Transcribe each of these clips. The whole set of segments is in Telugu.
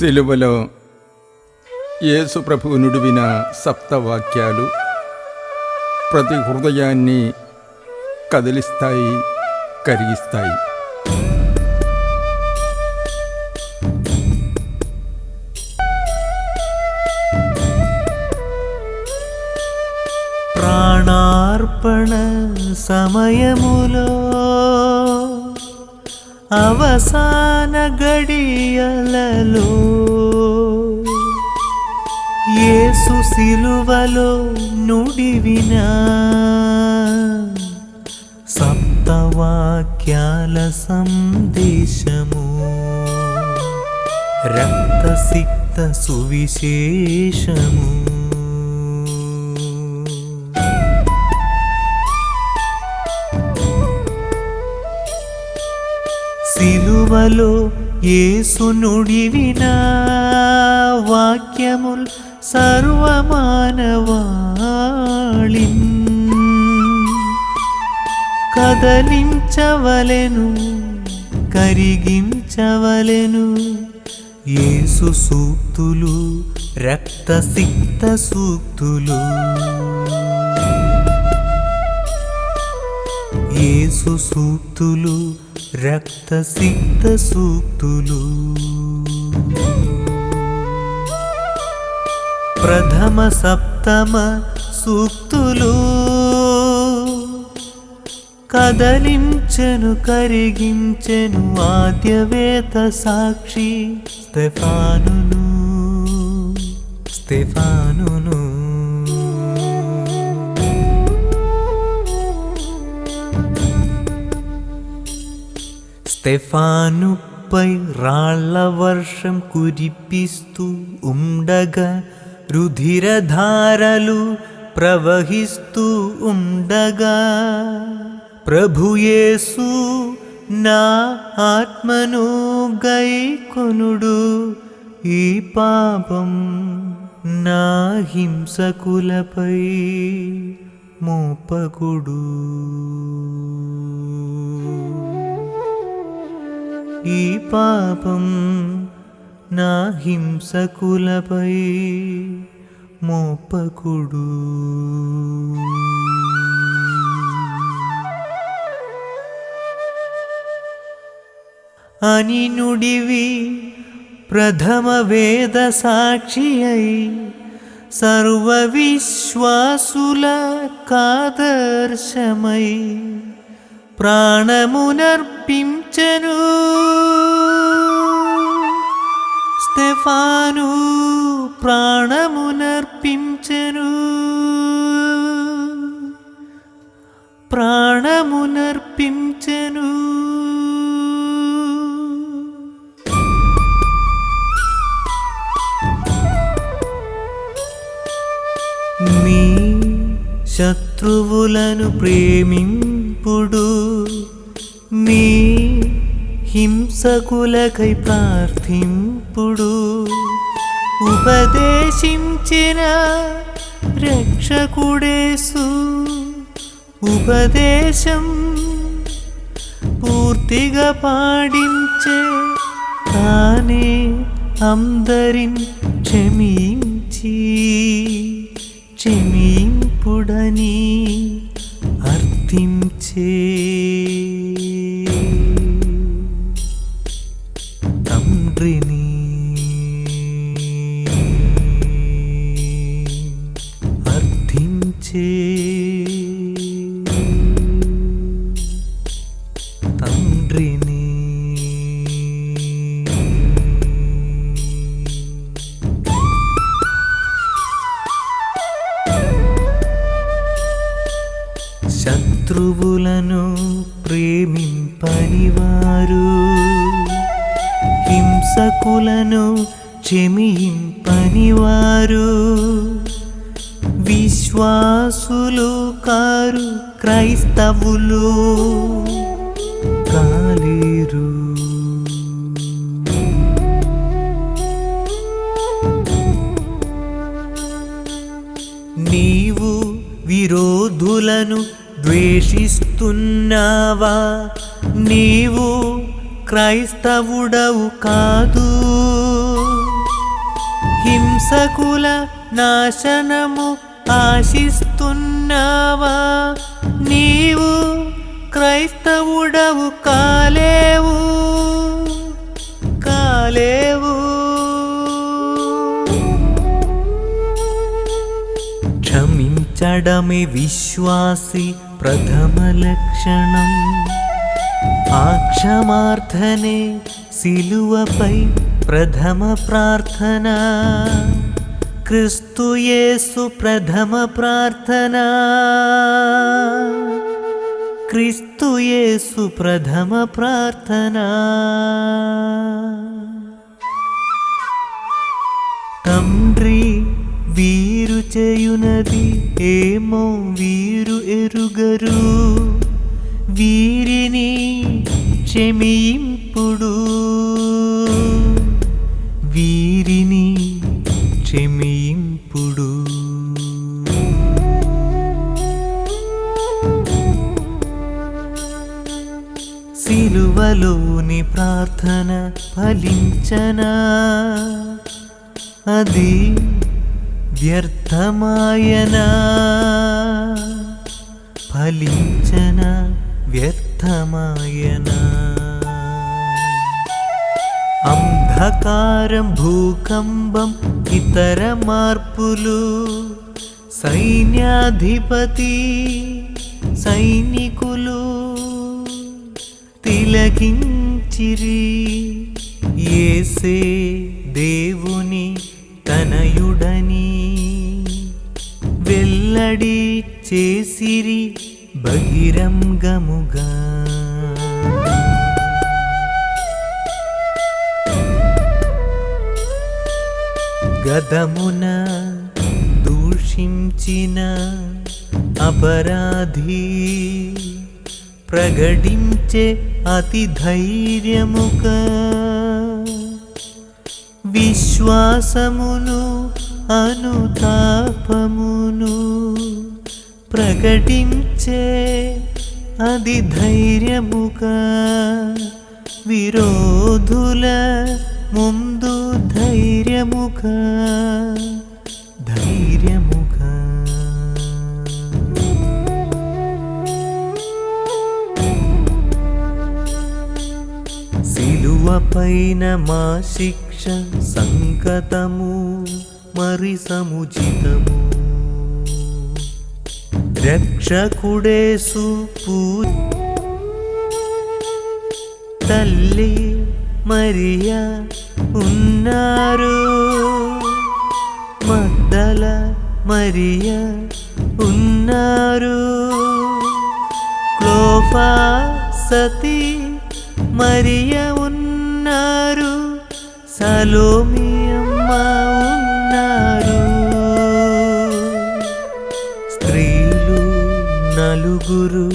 సిలువలో యేసు ప్రభువు నుడివిన సప్తవాక్యాలు ప్రతి హృదయాన్ని కదిలిస్తాయి కరిగిస్తాయి. ప్రాణార్పణ సమయములో అవసాన గడియలలో యేసు సిలువలో నుడివిన సప్తవాక్యాల సందేశము రక్తసిక్త సువిశేషము. సిలువలో యేసు నుడివిన వాక్యముల్ సర్వమానవాళిం. కదలించవలెను కరిగించవలెను యేసు సూక్తులు రక్తసిక్త సూక్తులు. యేసు సూక్తులు రక్తసిక్త సూక్తులు. ప్రథమ సప్తమ సూక్తులు. కదలించెను కరిగించెను ఆద్యవేత సాక్షి స్టెఫానును స్టెఫానును స్టెఫానుపై రాళ్ళ వర్షం కురిపిస్తూ ఉండగా రుధిరధారలు ప్రవహిస్తూ ఉండగా ప్రభుయేసు నా ఆత్మను గైకొనుడు ఈ పాపం నా హింసకులపై మోపకుడు ఈ పాపం నా హింసకులపై మోపకుడు అని నుడివి ప్రథమ వేద సాక్షి అయి సర్వ విశ్వాసుల కాదర్శమై ప్రాణమునర్పించను స్టెఫాను ప్రాణమునర్పించను. ప్రాణమునర్పించను. మీ శత్రువులను ప్రేమించ హింసకులకై ప్రార్థింపుడు. ఉపదేశించిన రక్షకుడేసు. ఉపదేశం పూర్తిగా పాడించే తానే అందరిని క్షమించి క్షమింపుడని అర్థించే తండ్రిని. శత్రువులను ప్రేమింపనివారు. హింసకులను క్షమింపనివారు. విశ్వాసులు కారు క్రైస్తవులు. కాలేరు నీవు విరోధులను ద్వేషిస్తున్నావా? నీవు క్రైస్తవుడవు కాదు. హింసకుల నాశనము ఆశిస్తున్నావా? క్రైస్తవుడవు కాలేవు. కాలేవు. క్షమించడమే విశ్వాసి ప్రథమ లక్షణం. ఆ క్షమార్థనే శిలువపై ప్రథమ ప్రార్థన. క్రిస్తుయేసు ప్రథమ ప్రార్థనా. క్రీస్తుయేసు ప్రథమ ప్రార్థన. తండ్రి వీరు చేయునది ఏమో వీరు ఎరుగరు. వీరిని క్షమించ ప్రార్థన ఫలించనా? అది వ్యర్థమాయనా? ఫలించన వ్యర్థమాయనా? అంధకారం భూకంపం ఇతర మార్పులు సైన్యాధిపతి సైనికులు తిలకించిరి ఏసే దేవుని తనయుడని. వెల్లడి చేసిరి బహిరంగముగా. గదమున దూషించిన అపరాధీ. ప్రగటించే అతి ధైర్యముక. విశ్వాసమును అనుతాపమును ప్రకటించే అది ధైర్యముక. విరోధుల ముందు ధైర్యముగా పైన మా శిక్ష సంకతము మరి సముచితము. రక్షకుడేసు పూ తల్లి మరియా ఉన్నారు. మద్దల మరియా ఉన్నారు. క్లోఫా సతీ మరియ ఉన్నారు. సలోమియమ్మ ఉన్నారు. స్త్రీలు నలుగురు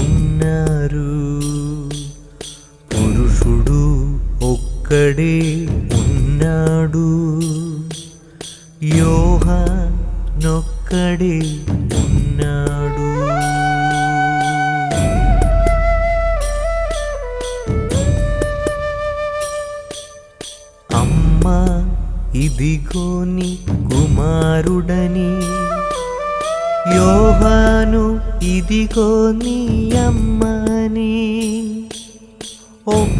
ఉన్నారు. పురుషుడు ఒక్కడే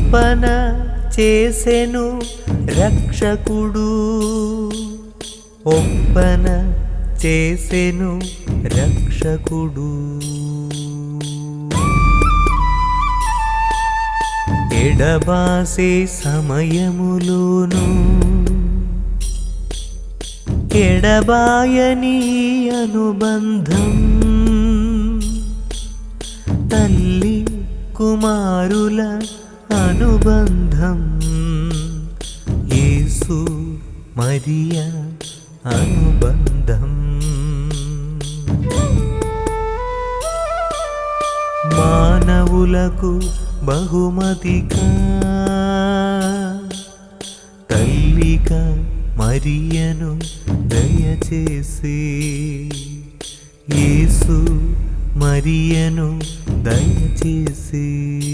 ఒప్పన చేసెను రక్షకుడు. ఒప్పన చేసెను రక్షకుడు. ఎడబాసే సమయములోను ఎడబాయని అనుబంధం. తల్లి కుమారుల అనుబంధం. యేసు మరియ అనుబంధం. మానవులకు బహుమతిగా తల్లిగా మరియను దయచేసి యేసు మరియను దయచేసి.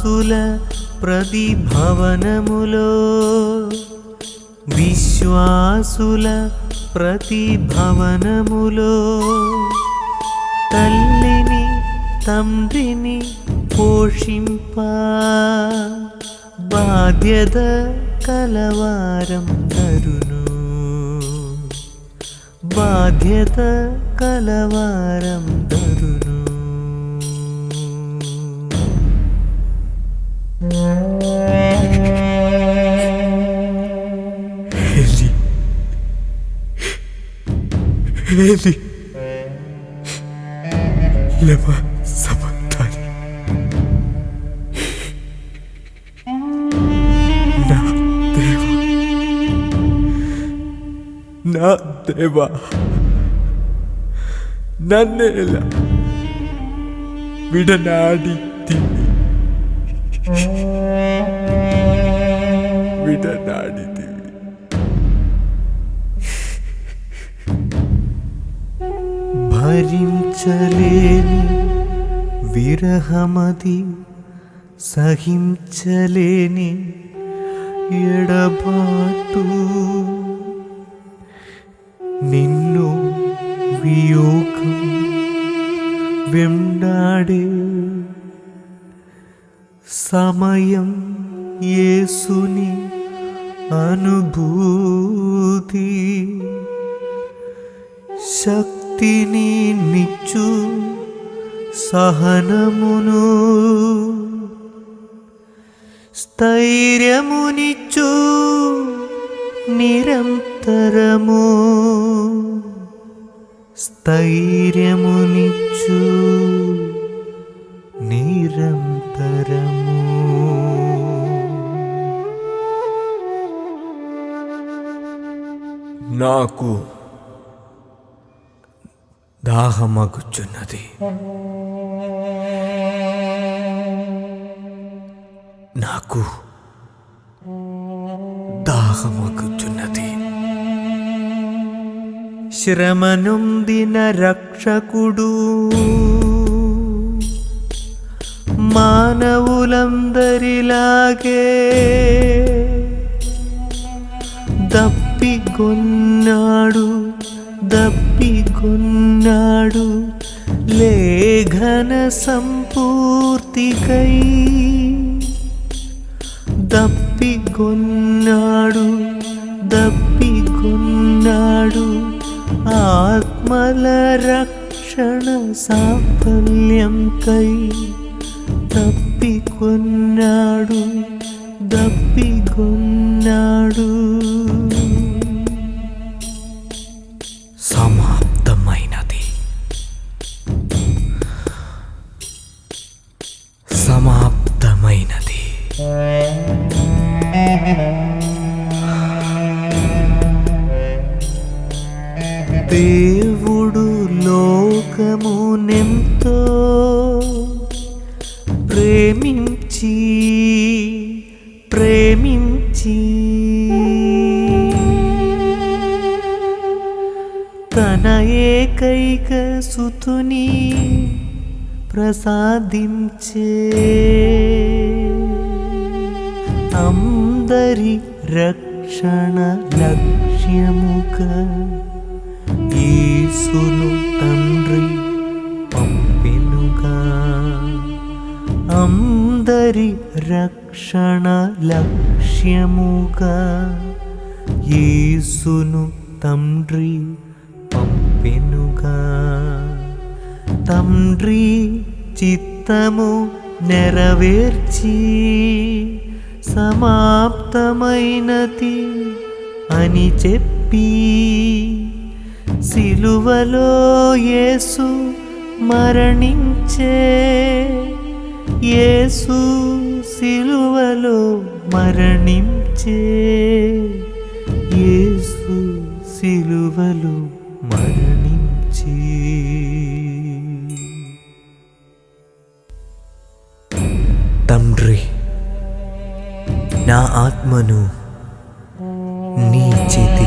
విశ్వాసుల ప్రతిభవనములో విశ్వాసుల ప్రతిభవనములో తల్లిని తండ్రిని పోషింప బాధ్యత కలవారం తరును. బాధ్యత కలవారం తరును. ಹೇಳಿ ಲವ ಸಮಂತಾನಿ ನಾ ದೇವ ನಾ ದೇವ ನನ್ನೇ ಇಲ್ಲ ಬಿಡನಾಡಿದ್ದೀನಿ ಬಿಡನಾಡಿ భరించలేని విరహమది సహించలేని ఎడబాటు. నిన్ను వియోగం వెండాడే సమయం యేసుని అనుభూతి. శక్తి శక్తిని నిచ్చు సహనమును. స్థైర్యమునిచ్చు నిరంతరము. స్థైర్యమునిచ్చు నిరంతరము. నాకు దాహమగుచున్నది. నాకు దాహమగుచున్నది. శ్రమనుందిన రక్షకుడు మానవులందరిలాగే దప్పిగొన్నాడు కొన్నాడు లేఘన సంపూర్తికై దప్పిగొన్నాడు దప్పిగొన్నాడు ఆత్మల రక్షణ సాఫల్యం కై దప్పికొన్నాడు. దప్పిగొన్నాడు దేవుడు లోకము నెంతో ప్రేమించి ప్రేమించి తన ఏకైక సుతుని ప్రసాదించే అందరి రక్షణ లక్ష్యముక. ఈసును తండ్రి పంపినుగా. అందరి రక్షణ లక్ష్యముగా యేసును తండ్రి పంపెనుగా. తండ్రి చిత్తము నెరవేర్చి సమాప్తమైనది అని చెప్పి సిలువలో యేసు మరణించే. యేసు సిలువలో మరణించే. యేసు సిలువలో మరణించే. తండ్రి నా ఆత్మను నీ చేతి